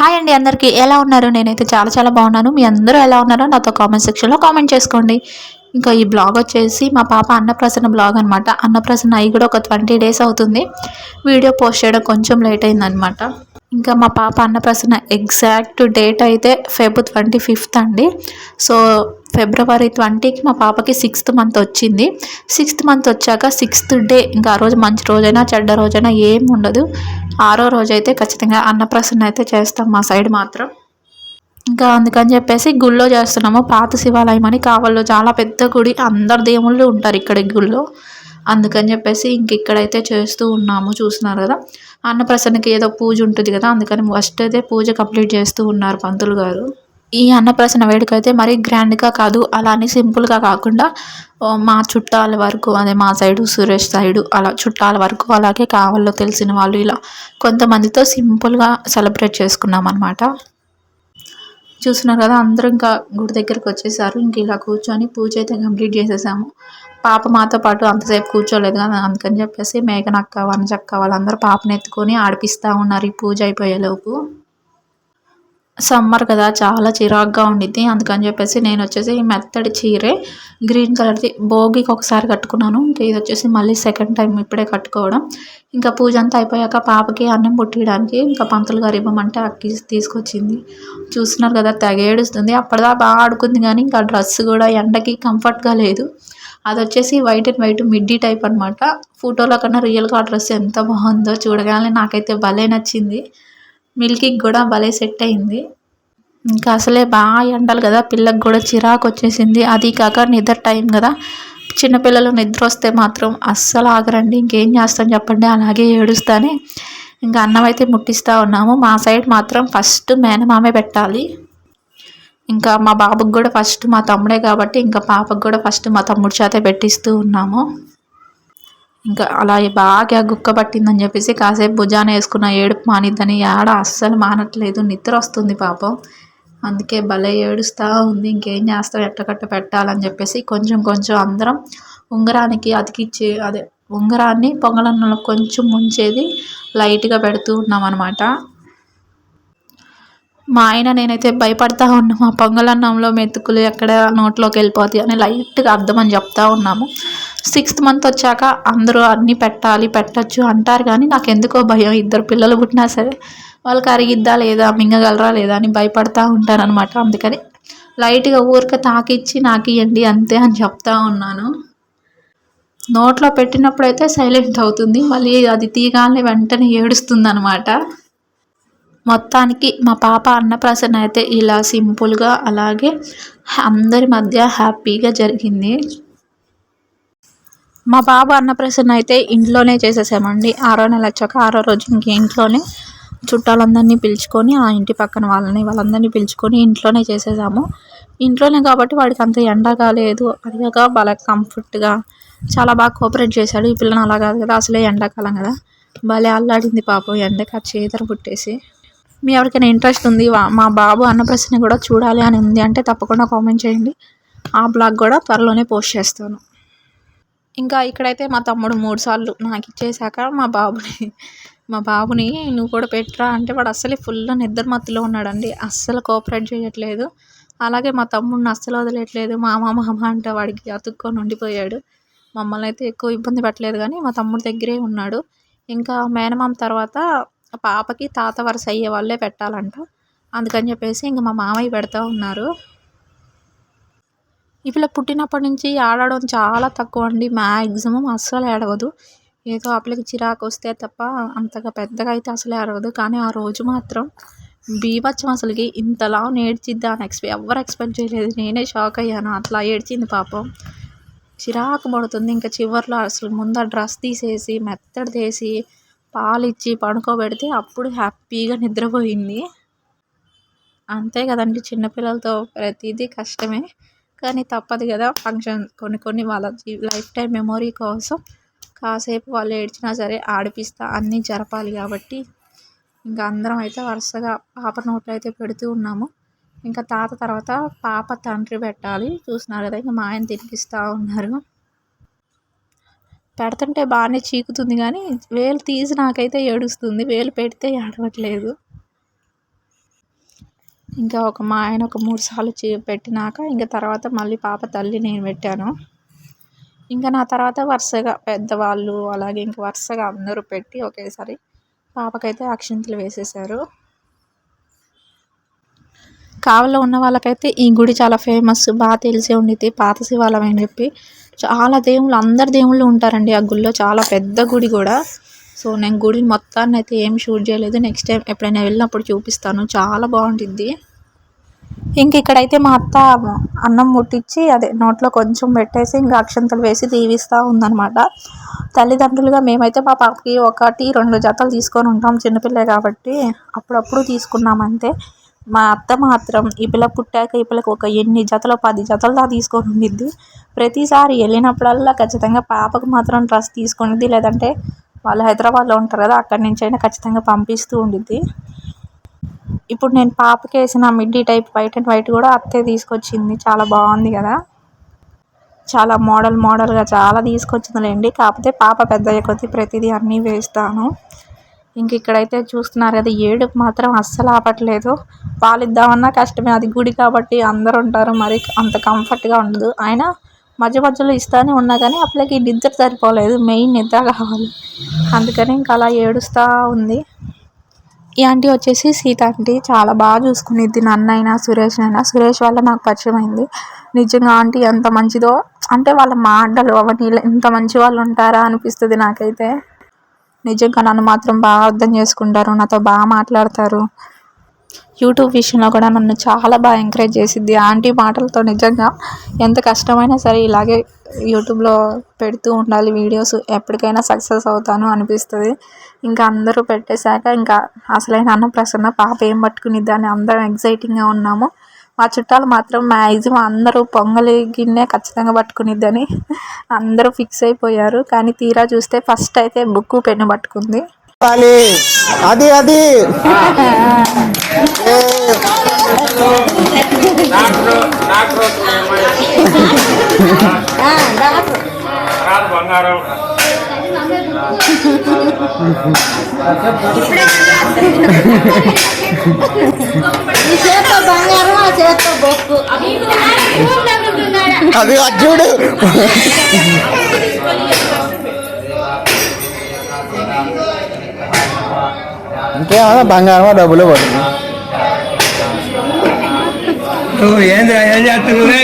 Hi అండి అందరికీ ఎలా ఉన్నారు? నేనైతే చాలా చాలా బాగున్నాను. మీ అందరూ ఎలా ఉన్నారో నాతో కామెంట్ సెక్షన్లో కామెంట్ చేసుకోండి. ఇంకా ఈ బ్లాగ్ వచ్చేసి మా పాప అన్నప్రసన్న బ్లాగ్ అనమాట అన్నప్రసన్న అయ్యి కూడా ఒక ట్వంటీ డేస్ అవుతుంది. వీడియో పోస్ట్ చేయడం కొంచెం లేట్ అయిందనమాట ఇంకా మా పాప అన్నప్రసన ఎగ్జాక్ట్ డేట్ అయితే ఫెబ్ ట్వంటీ ఫిఫ్త్ అండి. సో ఫిబ్రవరి ట్వంటీకి మా పాపకి సిక్స్త్ మంత్ వచ్చింది. సిక్స్త్ మంత్ వచ్చాక సిక్స్త్ డే ఇంకా ఆ రోజు మంచి రోజైనా చెడ్డ రోజైనా ఏం ఉండదు. ఆరో రోజు అయితే ఖచ్చితంగా అన్నప్రసన్న అయితే చేస్తాం మా సైడ్ మాత్రం. ఇంకా అందుకని చెప్పేసి గుళ్ళో చేస్తున్నాము. పాత శివాలయం అని కావాలో చాలా పెద్ద గుడి అందరు దేవుళ్ళు ఉంటారు ఇక్కడ గుళ్ళో. అందుకని చెప్పేసి ఇంక ఇక్కడైతే చేస్తూ ఉన్నాము. చూస్తున్నారు కదా? అన్నప్రసన్నకి ఏదో పూజ ఉంటుంది కదా? అందుకని ఫస్ట్ అయితే పూజ కంప్లీట్ చేస్తూ ఉన్నారు పంతులు గారు. ఈ అన్నప్రసన్న వేడుక అయితే మరీ గ్రాండ్గా కాదు అలానే సింపుల్గా కాకుండా మా చుట్టాల వరకు అదే మా సైడు సురేష్ సైడు అలా చుట్టాల వరకు అలాగే కావాలో తెలిసిన వాళ్ళు ఇలా కొంతమందితో సింపుల్గా సెలబ్రేట్ చేసుకున్నాం అనమాట చూస్తున్నారు కదా? అందరూ ఇంకా గుడి దగ్గరికి వచ్చేసారు. ఇంక ఇలా కూర్చొని పూజ అయితే కంప్లీట్ చేసేసాము. పాప మాతో పాటు అంతసేపు కూర్చోలేదు కదా అందుకని చెప్పేసి మేఘనక్క వనజక్క వాళ్ళందరూ పాపని ఎత్తుకొని ఆడిపిస్తూ ఉన్నారు ఈ పూజ అయిపోయేలోపు. సమ్మర్ కదా చాలా చిరాగ్గా ఉండిద్ది. అందుకని చెప్పేసి నేను వచ్చేసి ఈ మెత్తడి చీరే గ్రీన్ కలర్ది భోగికి ఒకసారి కట్టుకున్నాను. ఇంకా ఇది వచ్చేసి మళ్ళీ సెకండ్ టైం ఇప్పుడే కట్టుకోవడం. ఇంకా పూజ అంతా అయిపోయాక పాపకి అన్నం పుట్టియడానికి ఇంకా పంతులు గారు ఇవ్వమంటే అక్కి తీసుకొచ్చింది. చూస్తున్నారు కదా తెగ ఏడుస్తుంది. అప్పటిదా బాగా ఆడుకుంది కానీ ఇంకా డ్రెస్ కూడా ఎండకి కంఫర్ట్గా లేదు. అది వచ్చేసి white and white middy type అనమాట ఫోటోలో కన్నా రియల్గా ఆ డ్రెస్ ఎంత బాగుందో చూడగానే నాకైతే భలే నచ్చింది. మిల్కీకి కూడా భలే సెట్ అయింది. ఇంకా అసలే బాగా ఎండాలి కదా పిల్లకి కూడా చిరాకు వచ్చేసింది. అది కాక నిద్ర టైం కదా. చిన్నపిల్లలు నిద్ర వస్తే మాత్రం అస్సలు ఆగరండి. ఇంకేం చేస్తాం చెప్పండి. అలాగే ఏడుస్తానే. ఇంకా అన్నం అయితే ముట్టిస్తూ ఉన్నాము. మా సైడ్ మాత్రం ఫస్ట్ మేనమామే పెట్టాలి. ఇంకా మా బాబుకి కూడా ఫస్ట్ మా తమ్ముడే కాబట్టి ఇంకా పాపకు కూడా ఫస్ట్ మా తమ్ముడి చేతే పెట్టిస్తూ ఉన్నాము. ఇంకా అలా బాగా గుక్క పట్టిందని చెప్పేసి కాసేపు భుజాన వేసుకున్న ఏడుపు మానిద్దని ఏడ అస్సలు మానట్లేదు. నిద్ర వస్తుంది పాపం. అందుకే భలే ఏడుస్తూ ఉంది. ఇంకేం చేస్తాం ఎట్టకట్ట పెట్టాలని చెప్పేసి కొంచెం కొంచెం అందరం ఉంగరానికి అతికిచ్చి అదే ఉంగరాన్ని పొంగలన్నంలో కొంచెం ముంచేది లైట్గా పెడుతూ ఉన్నాం అనమాట మా ఆయన నేనైతే భయపడతా ఉన్నాం. మా పొంగలన్నంలో మెతుకులు ఎక్కడ నోట్లోకి వెళ్ళిపోతాయి అని లైట్గా అర్థమని చెప్తా ఉన్నాము. సిక్స్త్ మంత్ వచ్చాక అందరూ అన్నీ పెట్టాలి పెట్టచ్చు అంటారు కానీ నాకు ఎందుకో భయం. ఇద్దరు పిల్లలు పుట్టినా సరే వాళ్ళకి అరిగిద్దా లేదా మింగగలరా లేదా అని భయపడతా ఉంటారనమాట అందుకని లైట్గా ఊరిక తాకిచ్చి నాకు ఇవ్వండి అంతే అని చెప్తా ఉన్నాను. నోట్లో పెట్టినప్పుడైతే సైలెంట్ అవుతుంది. మళ్ళీ అది తీగాలని వెంటనే ఏడుస్తుంది అనమాట మొత్తానికి మా పాప అన్నప్రాసన అయితే ఇలా సింపుల్గా అలాగే అందరి మధ్య హ్యాపీగా జరిగింది. మా బాబు అన్నప్రసన్న అయితే ఇంట్లోనే చేసేసామండి. ఆరో నెల వచ్చాక ఆరో రోజు ఇంక ఇంట్లోనే చుట్టాలందరినీ పిలుచుకొని ఆ ఇంటి పక్కన వాళ్ళని వాళ్ళందరినీ పిలుచుకొని ఇంట్లోనే చేసేసాము. ఇంట్లోనే కాబట్టి వాడికి అంత ఎండ కాలేదు అదిగా బాగా కంఫర్ట్గా చాలా బాగా కోఆపరేట్ చేశాడు. ఈ పిల్లని అలా కాదు కదా అసలే ఎండాకాలం కదా. భలే అల్లాడింది పాపం ఎండకి ఆ చేతర పుట్టేసి. మీ ఎవరికైనా ఇంట్రెస్ట్ ఉంది మా బాబు అన్నప్రసన్న కూడా చూడాలి అని ఉంది అంటే తప్పకుండా కామెంట్ చేయండి. ఆ బ్లాగ్ కూడా త్వరలోనే పోస్ట్ చేస్తాను. ఇంకా ఇక్కడైతే మా తమ్ముడు మూడు సార్లు నాకు ఇచ్చేసాక మా బాబుని మా బాబుని నువ్వు కూడా పెట్టరా అంటే వాడు అస్సలే ఫుల్ నిద్ర మత్తులో ఉన్నాడండి. అస్సలు కోఆపరేట్ చేయట్లేదు. అలాగే మా తమ్ముడిని అస్సలు వదిలేయట్లేదు. మామ మామ అంటే వాడికి అతుక్కొని ఉండిపోయాడు. మమ్మల్ని అయితే ఎక్కువ ఇబ్బంది పెట్టలేదు కానీ మా తమ్ముడి దగ్గరే ఉన్నాడు. ఇంకా మేనమామ తర్వాత పాపకి తాత వరుస అయ్యే వాళ్ళే పెట్టాలంట. అందుకని చెప్పేసి ఇంకా మా మామయ్య పెడతా ఉన్నారు. ఈ పిల్ల పుట్టినప్పటి నుంచి ఆడడం చాలా తక్కువ అండి. మ్యాక్సిమం అస్సలు ఏడవదు. ఏదో ఆ పిల్లకి చిరాకు వస్తే తప్ప అంతగా పెద్దగా అయితే అసలే ఏడవదు. కానీ ఆ రోజు మాత్రం బీభత్సం అసలుకి ఇంతలా నేర్చిద్దా అని ఎక్స్పె ఎవరు ఎక్స్పెక్ట్ చేయలేదు. నేనే షాక్ అయ్యాను. అట్లా ఏడ్చింది పాపం. చిరాకు పడుతుంది. ఇంకా చివర్లో అసలు ముందు డ్రెస్ తీసేసి మెత్తడి తీసి పాలిచ్చి పడుకోబెడితే అప్పుడు హ్యాపీగా నిద్రపోయింది. అంతే కదండి. చిన్నపిల్లలతో ప్రతిదీ కష్టమే. కానీ తప్పదు కదా ఫంక్షన్. కొన్ని కొన్ని వాళ్ళ లైఫ్ టైం మెమొరీ కోసం కాసేపు వాళ్ళు ఏడ్చినా సరే ఆడిపిస్తా అన్నీ జరపాలి కాబట్టి ఇంకా అందరం అయితే వరుసగా పాప నోట్లో అయితే పెడుతూ ఉన్నాము. ఇంకా తాత తర్వాత పాప తండ్రి పెట్టాలి. చూస్తున్నారు కదా ఇంకా మా ఆయన తినిపిస్తూ ఉన్నారు. పెడుతుంటే బాగానే చీకుతుంది కానీ వేలు తీసి నాకైతే ఏడుస్తుంది. వేలు పెడితే ఏడవట్లేదు. ఇంకా ఒక మా ఆయన ఒక మూడు సార్లు చే- పెట్టినాక ఇంకా తర్వాత మళ్ళీ పాప తల్లి నేను పెట్టాను. ఇంకా నా తర్వాత వరుసగా పెద్దవాళ్ళు అలాగే ఇంకా వరుసగా అందరూ పెట్టి ఒకేసారి పాపకైతే అక్షింతలు వేసేసారు. కావలో ఉన్న వాళ్ళకైతే ఈ గుడి చాలా ఫేమస్ బాగా తెలిసే ఉండిద్ది పాత శివాలయం అని చెప్పి. చాలా దేవుళ్ళు అందరు దేవుళ్ళు ఉంటారండి ఆ గుళ్ళో చాలా పెద్ద గుడి కూడా. సో నేను గుడి మొత్తాన్ని అయితే ఏం షూట్ చేయలేదు. నెక్స్ట్ టైం ఎప్పుడైనా వెళ్ళినప్పుడు చూపిస్తాను. చాలా బాగుంటుంది. ఇంక ఇక్కడైతే మా అత్త అన్నం ముట్టించి అదే నోట్లో కొంచెం పెట్టేసి ఇంకా అక్షంతలు వేసి దీవిస్తూ ఉందనమాట తల్లిదండ్రులుగా మేమైతే మా పాపకి ఒకటి రెండు జతలు తీసుకొని ఉంటాం చిన్నపిల్లే కాబట్టి. అప్పుడప్పుడు తీసుకున్నామంతే మా అత్త మాత్రం ఈ పిల్ల పుట్టాక ఈ ఒక ఎన్ని జతలు పది జతలు దా తీసుకొని ఉండిద్ది. ప్రతిసారి వెళ్ళినప్పుడల్లా ఖచ్చితంగా పాపకు మాత్రం డ్రెస్ తీసుకునిద్ది. లేదంటే వాళ్ళు హైదరాబాద్లో ఉంటారు కదా అక్కడి నుంచి అయినా ఖచ్చితంగా పంపిస్తూ ఉండిద్ది. ఇప్పుడు నేను పాపకి వేసిన middy type white and white కూడా అత్తే తీసుకొచ్చింది. చాలా బాగుంది కదా. చాలా మోడల్ మోడల్గా చాలా తీసుకొచ్చిందిలేండి. కాకపోతే పాప పెద్దయ్య కొద్దీ ప్రతిదీ అన్నీ వేస్తాను. ఇంక ఇక్కడైతే చూస్తున్నారు కదా ఏడుపు మాత్రం అస్సలు ఆపట్లేదు. వాళ్ళు ఇద్దామన్నా కష్టమే అది గుడి కాబట్టి అందరు ఉంటారు. మరి అంత కంఫర్ట్గా ఉండదు. అయినా మధ్య మధ్యలో ఇస్తానే ఉన్నా కానీ అప్పటికి నిద్ర సరిపోలేదు మెయిన్ నిద్ర కావాలి. అందుకని ఇంకా అలా ఏడుస్తూ ఉంది. ఈ ఆంటీ వచ్చేసి సీత ఆంటీ చాలా బాగా చూసుకునేది నన్ను అయినా సురేష్ అయినా సురేష్ వల్ల నాకు పరిచయం అయింది. నిజంగా ఆంటీ ఎంత మంచిదో అంటే వాళ్ళ మాటలు అవన్నీ ఎంత మంచి వాళ్ళు ఉంటారా అనిపిస్తుంది నాకైతే. నిజంగా నన్ను మాత్రం బాగా అర్థం చేసుకుంటారు నాతో బాగా మాట్లాడతారు. యూట్యూబ్ విషయంలో కూడా నన్ను చాలా బాగా ఎంకరేజ్ చేసిద్ది. ఆంటీ మాటలతో నిజంగా ఎంత కష్టమైనా సరే ఇలాగే యూట్యూబ్లో పెడుతూ ఉండాలి వీడియోస్. ఎప్పటికైనా సక్సెస్ అవుతాను అనిపిస్తుంది. ఇంకా అందరూ పెట్టేశాక ఇంకా అసలైన అన్న ప్రసన్న పాప ఏం పట్టుకునిద్దా అని అందరం ఎగ్జైటింగ్గా ఉన్నాము. మా చుట్టాలు మాత్రం మ్యాక్సిమం అందరూ పొంగలి గిన్నె ఖచ్చితంగా పట్టుకునిద్దని అందరూ ఫిక్స్ అయిపోయారు. కానీ తీరా చూస్తే ఫస్ట్ అయితే బుక్ పెన్ను పట్టుకుంది. పాలి అది అది బంగారం అది అది చూడు ఇంకేమన్నా బంగారమా డబ్బులు పడుతుంది నువ్వు ఏంది ఏం చేస్తున్నావు?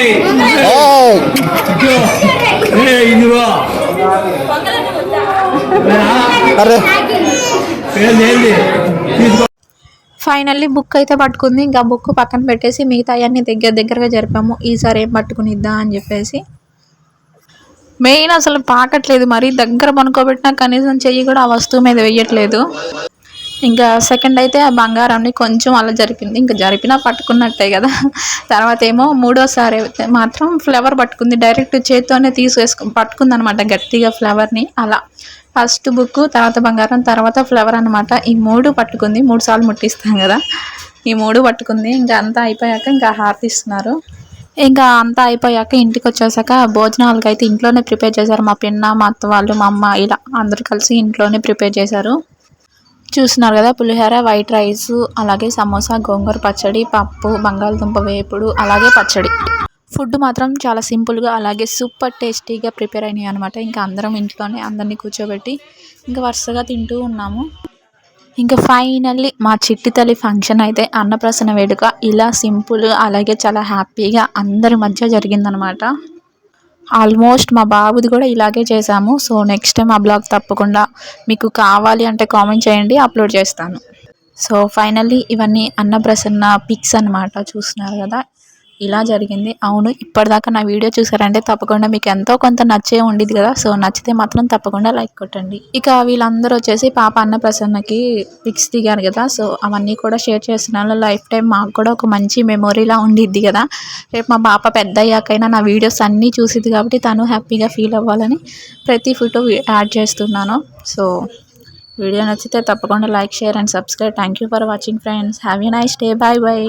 ఫైనల్లీ బుక్ అయితే పట్టుకుంది. ఇంకా బుక్ పక్కన పెట్టేసి మిగతా అన్ని దగ్గర దగ్గరగా జరిపాము. ఈసారి ఏం పట్టుకునిద్దా అని చెప్పేసి. మెయిన్ అసలు పాకట్లేదు. మరి దగ్గర పనుకోబెట్టినా కనీసం చెయ్యి కూడా ఆ వస్తువు మీద వేయట్లేదు ఇంకా సెకండ్ అయితే ఆ బంగారాన్ని కొంచెం అలా జరిపింది. ఇంకా జరిపినా పట్టుకున్నట్టే కదా. తర్వాత ఏమో మూడోసారి అయితే మాత్రం ఫ్లవర్ పట్టుకుంది. డైరెక్ట్ చేత్తోనే తీసేసుకు పట్టుకుంది అనమాట గట్టిగా ఫ్లవర్ని అలా. ఫస్ట్ బుక్ తర్వాత బంగారం తర్వాత ఫ్లవర్ అనమాట ఈ మూడు పట్టుకుంది. మూడు సార్లు ముట్టిస్తాం కదా. ఈ మూడు పట్టుకుంది. ఇంకా అంతా అయిపోయాక ఇంకా హారతి ఇస్తున్నారు. ఇంకా అంతా అయిపోయాక ఇంటికి వచ్చేసాక భోజనాలకి అయితే ఇంట్లోనే ప్రిపేర్ చేశారు. మా పిన్న మా అత్త వాళ్ళు మా అమ్మ ఇలా అందరూ కలిసి ఇంట్లోనే ప్రిపేర్ చేశారు. చూస్తున్నారు కదా పులిహోర వైట్ రైస్ అలాగే సమోసా గోంగూర పచ్చడి పప్పు బంగాళదుంప వేపుడు అలాగే పచ్చడి. ఫుడ్ మాత్రం చాలా సింపుల్గా అలాగే సూపర్ టేస్టీగా ప్రిపేర్ అయినాయి అనమాట ఇంకా అందరం ఇంట్లోనే అందరినీ కూర్చోబెట్టి ఇంకా వరుసగా తింటూ ఉన్నాము. ఇంకా ఫైనల్లీ మా చిట్టి తల్లి ఫంక్షన్ అయితే అన్నప్రసన్న వేడుక ఇలా సింపుల్ అలాగే చాలా హ్యాపీగా అందరి మధ్య జరిగిందనమాట ఆల్మోస్ట్ మా బాబుది కూడా ఇలాగే చేశాము. సో నెక్స్ట్ టైం ఆ బ్లాగ్ తప్పకుండా మీకు కావాలి అంటే కామెంట్ చేయండి అప్లోడ్ చేస్తాను. సో ఫైనల్లీ ఇవన్నీ అన్నప్రసన్న పిక్స్ అన్నమాట చూస్తున్నారు కదా? ఇలా జరిగింది. అవును ఇప్పటిదాకా నా వీడియో చూసారంటే తప్పకుండా మీకు ఎంతో కొంత నచ్చే ఉండేది కదా. సో నచ్చితే మాత్రం తప్పకుండా లైక్ కొట్టండి. ఇక వీళ్ళందరూ వచ్చేసి పాప అన్న ప్రసన్నకి పిక్స్ దిగారు కదా. సో అవన్నీ కూడా షేర్ చేస్తున్నాను లైఫ్ టైం మాకు కూడా ఒక మంచి మెమొరీలా ఉండిద్ది కదా. రేపు మా పాప పెద్ద అయ్యాకైనా నా వీడియోస్ అన్నీ చూసిద్ది కాబట్టి తను హ్యాపీగా ఫీల్ అవ్వాలని ప్రతి ఫోటో యాడ్ చేస్తున్నాను. సో వీడియో నచ్చితే తప్పకుండా like share and subscribe. Thank you for watching friends. Have you nice day. Bye bye.